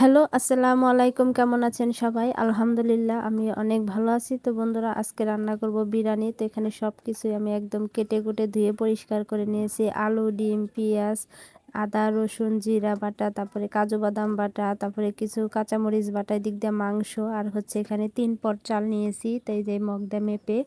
Hello, আসসালামু আলাইকুম। কেমন আছেন সবাই? আলহামদুলিল্লাহ, আমি অনেক ভালো আছি। তো বন্ধুরা, আজকে রান্না করব বিরিয়ানি। তো এখানে সব কিছুই আমি একদম কেটে কুটে ধুয়ে পরিষ্কার করে নিয়েছি। আলু, ডিম, পেঁয়াজ, আদা, রসুন, জিরা বাটা, তারপরে কাজু বাদাম বাটা, তারপরে কিছু কাঁচামরিচ বাটা দিক দিয়ে মাংস, আর হচ্ছে এখানে তিন পট চাল নিয়েছি। তাই যে মগদা মেপে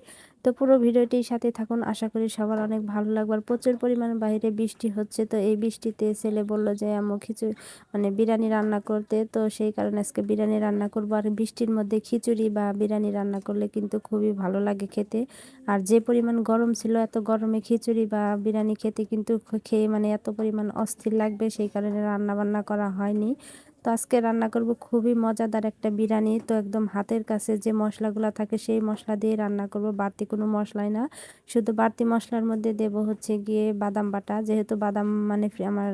তো পুরো ভিডিওটির সাথে থাকুন। আশা করি সবার অনেক ভালো লাগবে। আর প্রচুর পরিমাণে বাইরে বৃষ্টি হচ্ছে। তো এই বৃষ্টিতে ছেলে বলল যে, আম্মু খিচুড়ি মানে বিরিয়ানি রান্না করতে। তো সেই কারণে আজকে বিরিয়ানি রান্না করব। আর বৃষ্টির মধ্যে খিচুড়ি বা বিরিয়ানি রান্না করলে কিন্তু খুবই ভালো লাগে খেতে। আর যে পরিমাণ গরম ছিল, এত গরমে খিচুড়ি বা বিরিয়ানি খেতে কিন্তু খেয়ে মানে এত পরিমাণ অস্থির লাগবে। সেই কারণে রান্না বান্না করা হয়নি। তো আজকে রান্না করব খুবই মজাদার একটা বিরিয়ানি। তো একদম হাতের কাছে যে মশলাগুলো থাকে সেই মশলা দিয়ে রান্না করব। বাড়তি কোনো মশলাই না। শুধু বাড়তি মশলার মধ্যে দেব হচ্ছে গিয়ে বাদাম বাটা। যেহেতু বাদাম মানে আমার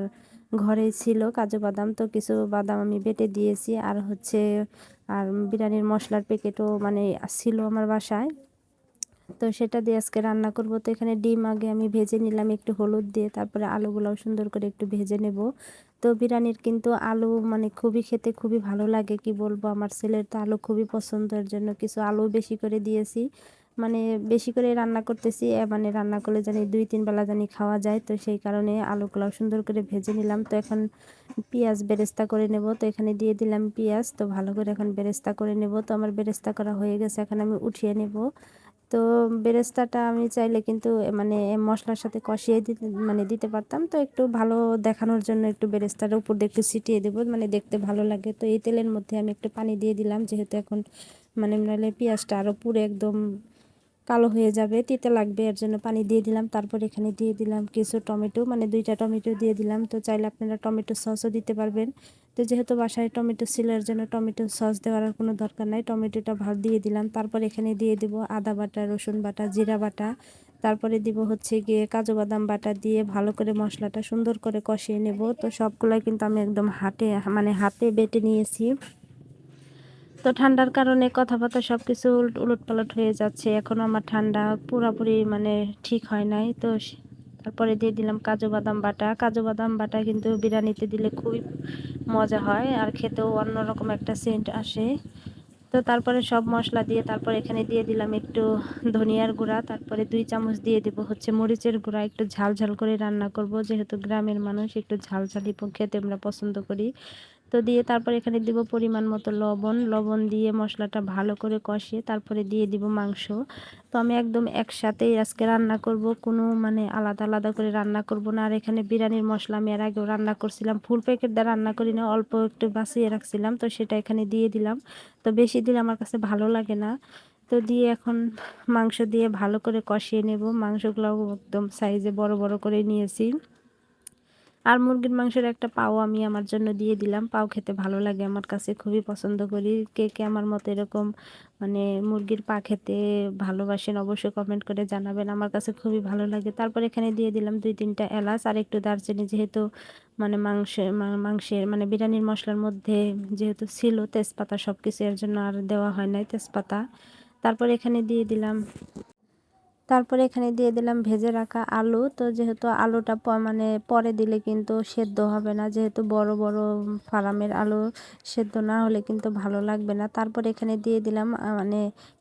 ঘরেই ছিল কাজু বাদাম, তো কিছু বাদাম আমি বেটে দিয়েছি। আর হচ্ছে, আর বিরিয়ানির মশলার প্যাকেটও মানে ছিল আমার বাসায়। তো সেটা দিয়ে আজকে রান্না করব। তো এখানে ডিম আগে আমি ভেজে নিলাম একটু হলুদ দিয়ে, তারপরে আলুগুলোও সুন্দর করে একটু ভেজে নেব। তো বিরিয়ানির কিন্তু আলু মানে খুবই খেতে খুবই ভালো লাগে, কি বলব? আমার ছেলের তো আলু খুবই পছন্দের জন্য কিছু আলু বেশি করে দিয়েছি। মানে বেশি করে রান্না করতেছি মানে রান্না করলে জানি দুই, তিন বেলা জানি খাওয়া যায়, তো সেই কারণে আলুগুলো সুন্দর করে ভেজে নিলাম। তো এখন পেঁয়াজ বেরেস্তা করে নেব, তো এখানে দিয়ে দিলাম পেঁয়াজ। তো ভালো করে এখন বেরেস্তা করে নেব। তো আমার বেরেস্তা করা হয়ে গেছে, এখন আমি উঠিয়ে নেব। তো বেরেস্তাটা আমি চাইলে কিন্তু মানে মশলার সাথে কষিয়ে দিতে মানে দিতে পারতাম। তো একটু ভালো দেখানোর জন্য একটু বেরেস্তার উপর দিয়ে একটু ছিটিয়ে দেবো মানে দেখতে ভালো লাগে। তো এই তেলের মধ্যে আমি একটু পানি দিয়ে দিলাম, যেহেতু এখন মানে নাহলে পেঁয়াজটা আরও পুরো একদম কালো হয়ে যাবে, তিতে লাগবে, এর জন্য পানি দিয়ে দিলাম। তারপর এখানে দিয়ে দিলাম কিছু টমেটো মানে দুইটা টমেটো দিয়ে দিলাম। তো চাইলে আপনারা টমেটো সসও দিতে পারবেন। তো যেহেতু বাসায় টমেটো ছিল, এর জন্য টমেটো সস দেওয়ার আর কোনো দরকার নাই। টমেটোটা ভাত দিয়ে দিলাম। তারপর এখানে দিয়ে দিব আদা বাটা, রসুন বাটা, জিরা বাটা। তারপরে দিব হচ্ছে গিয়ে কাজু বাদাম বাটা দিয়ে ভালো করে মশলাটা সুন্দর করে কষিয়ে নেব। তো সবগুলাই কিন্তু আমি একদম হাতে মানে হাতে বেটে নিয়েছি। তো ঠান্ডার কারণে কথাবার্তা সব কিছু উলট পালট হয়ে যাচ্ছে। এখনও আমার ঠান্ডা পুরোপুরি মানে ঠিক হয় নাই। তো তারপরে দিয়ে দিলাম কাজু বাদাম বাটা। কাজু বাদাম বাটা কিন্তু বিরিয়ানিতে দিলে খুবই মজা হয় আর খেতেও অন্যরকম একটা সেন্ট আসে। তো তারপরে সব মশলা দিয়ে তারপর এখানে দিয়ে দিলাম একটু ধনিয়ার গুঁড়া। তারপরে দুই চামচ দিয়ে দেবো হচ্ছে মরিচের গুঁড়া। একটু ঝাল ঝাল করে রান্না করব। যেহেতু গ্রামের মানুষ, একটু ঝাল ঝালি খেতে আমরা পছন্দ করি। তো দিয়ে তারপর এখানে দিব পরিমাণ মতো লবণ। লবণ দিয়ে মশলাটা ভালো করে কষিয়ে তারপরে দিয়ে দিব মাংস। তো আমি একদম একসাথেই আজকে রান্না করব। কোনো মানে আলাদা আলাদা করে রান্না করব না। আর এখানে বিরিয়ানির মশলা আমি এর আগেও রান্না করছিলাম। ফুল প্যাকেট দিয়ে রান্না করি না, অল্প একটু বাঁচিয়ে রাখছিলাম। তো সেটা এখানে দিয়ে দিলাম। তো বেশি দিলে আমার কাছে ভালো লাগে না। তো দিয়ে এখন মাংস দিয়ে ভালো করে কষিয়ে নেব। মাংসগুলো একদম সাইজে বড় বড় করে নিয়েছি। আর মুরগির মাংসের একটা পাও আমি আমার জন্য দিয়ে দিলাম। পাও খেতে ভালো লাগে, আমার কাছে খুবই পছন্দ করি। কে কে আমার মতো এরকম মানে মুরগির পা খেতে ভালোবাসেন অবশ্যই কমেন্ট করে জানাবেন। আমার কাছে খুবই ভালো লাগে। তারপর এখানে দিয়ে দিলাম দুই তিনটা এলাচ আর একটু দারচিনি যেহেতু মানে মাংসের মাংসের মানে বিরিয়ানির মশলার মধ্যে যেহেতু ছিল তেজপাতা সব কিছু এর জন্য আর দেওয়া হয় নাই তেজপাতা। তারপর এখানে দিয়ে দিলাম তারপরে এখানে দিয়ে দিলাম ভেজে রাখা আলু। তো যেহেতু আলুটা মানে পরে দিলে কিন্তু সেদ্ধ হবে না। যেহেতু বড় বড় ফার্মের আলু সেদ্ধ না হলে কিন্তু ভালো লাগবে না। তারপর এখানে দিয়ে দিলাম মানে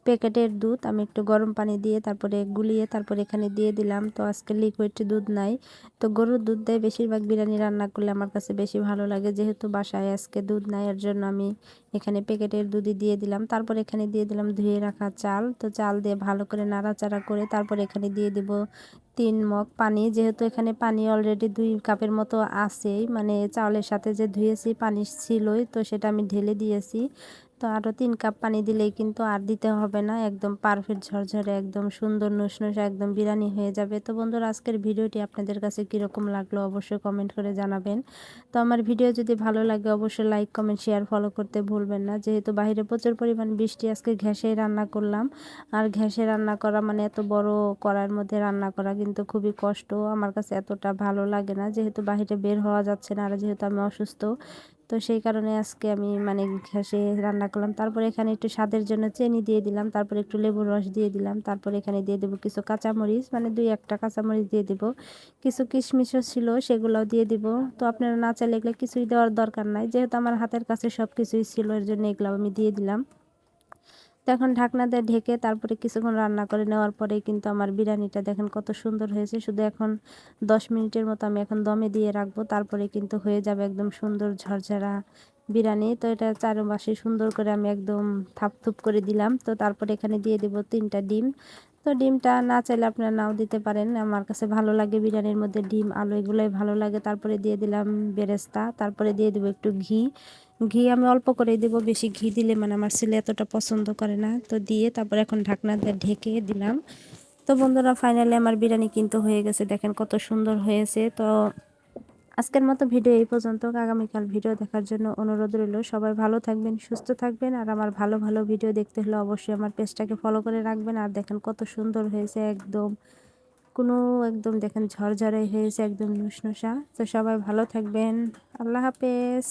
প্যাকেটের দুধ আমি একটু গরম পানি দিয়ে তারপরে গুলিয়ে তারপরে এখানে দিয়ে দিলাম। তো আজকে লিকুইড দুধ নাই। তো গরুর দুধ দেয় বেশিরভাগ বিরিয়ানি রান্না করলে আমার কাছে বেশি ভালো লাগে। যেহেতু বাসায় আজকে দুধ নাই, এর জন্য আমি এখানে প্যাকেটের দুধই দিয়ে দিলাম। তারপর এখানে দিয়ে দিলাম ধুয়ে রাখা চাল। তো চাল দিয়ে ভালো করে নাড়াচাড়া করে তারপর এখানে দিয়ে দিব তিন মগ পানি। যেহেতু এখানে পানি অলরেডি দুই কাপের মতো আছেই মানে চাউলের সাথে যে ধুয়েছি পানি ছিলই, তো সেটা আমি ঢেলে দিয়েছি। তো আরও তিন কাপ পানি দিলেই কিন্তু আর দিতে হবে না। একদম পারফেক্ট ঝরঝরে, একদম সুন্দর নুসনুস, একদম বিরিয়ানি হয়ে যাবে। তো বন্ধুরা, আজকের ভিডিওটি আপনাদের কাছে কীরকম লাগল অবশ্যই কমেন্ট করে জানাবেন। তো আমার ভিডিও যদি ভালো লাগে, অবশ্যই লাইক কমেন্ট শেয়ার ফলো করতে ভুলবেন না। যেহেতু বাইরে প্রচুর পরিমাণ বৃষ্টি, আজকে ঘ্যাসেই রান্না করলাম। আর ঘ্যাসে রান্না করা মানে এত বড় করার মধ্যে রান্না করা কিন্তু খুবই কষ্ট। আমার কাছে এতটা ভালো লাগে না, যেহেতু বাহিরে বের হওয়া যাচ্ছে না। আর যেহেতু আমি অসুস্থ তো সেই কারণে আজকে আমি মানে ঘাসে রান্না করলাম। তারপরে এখানে একটু স্বাদের জন্য চেনি দিয়ে দিলাম, তারপরে একটু লেবুর রস দিয়ে দিলাম, তারপরে এখানে দিয়ে দেবো কিছু কাঁচামরিচ মানে দুই একটা কাঁচামরিচ দিয়ে দেবো। কিছু কিশমিশও ছিল সেগুলোও দিয়ে দিব। তো আপনারা না চাইলে এগুলো কিছুই দেওয়ার দরকার নাই, যেহেতু আমার হাতের কাছে সব কিছুই ছিল, এর জন্য এগুলো আমি দিয়ে দিলাম। তো এখন ঢাকনা দিয়ে ঢেকে তারপরে কিছুক্ষণ রান্না করে নেওয়ার পরে কিন্তু আমার বিরিয়ানিটা দেখেন কত সুন্দর হয়েছে। শুধু এখন দশ মিনিটের মতো আমি এখন দমে দিয়ে রাখব, তারপরে কিন্তু হয়ে যাবে একদম সুন্দর ঝরঝরা বিরিয়ানি। তো এটা চারপাশে সুন্দর করে আমি একদম থাপ থুপ করে দিলাম। তো তারপরে এখানে দিয়ে দেব তিনটা ডিম। তো ডিমটা না চাইলে আপনারা নাও দিতে পারেন। আমার কাছে ভালো লাগে বিরিয়ানির মধ্যে ডিম, আলু এগুলোই ভালো লাগে। তারপরে দিয়ে দিলাম বেরেস্তা, তারপরে দিয়ে দেবো একটু ঘি। ঘি আমি অল্প করে দেব, বেশি ঘি দিলে মানে আমার ছেলে এতটা পছন্দ করে না। তো দিয়ে তারপর এখন ঢাকনা দিয়ে ঢেকে দিলাম। তো বন্ধুরা ফাইনালি আমার বিরিয়ানি কিন্তু হয়ে গেছে। দেখেন কত সুন্দর হয়েছে। তো আজকের মতো ভিডিও এই পর্যন্ত। আগামীকাল ভিডিও দেখার জন্য অনুরোধ রইল। সবাই ভালো থাকবেন, সুস্থ থাকবেন। আর আমার ভালো ভালো ভিডিও দেখতে হলে অবশ্যই আমার পেজটাকে ফলো করে রাখবেন। আর দেখেন কত সুন্দর হয়েছে একদম। কোনো একদম দেখেন ঝরঝরে হয়েছে, একদম নুসনুসা। তো সবাই ভালো থাকবেন। আল্লাহ হাফেজ।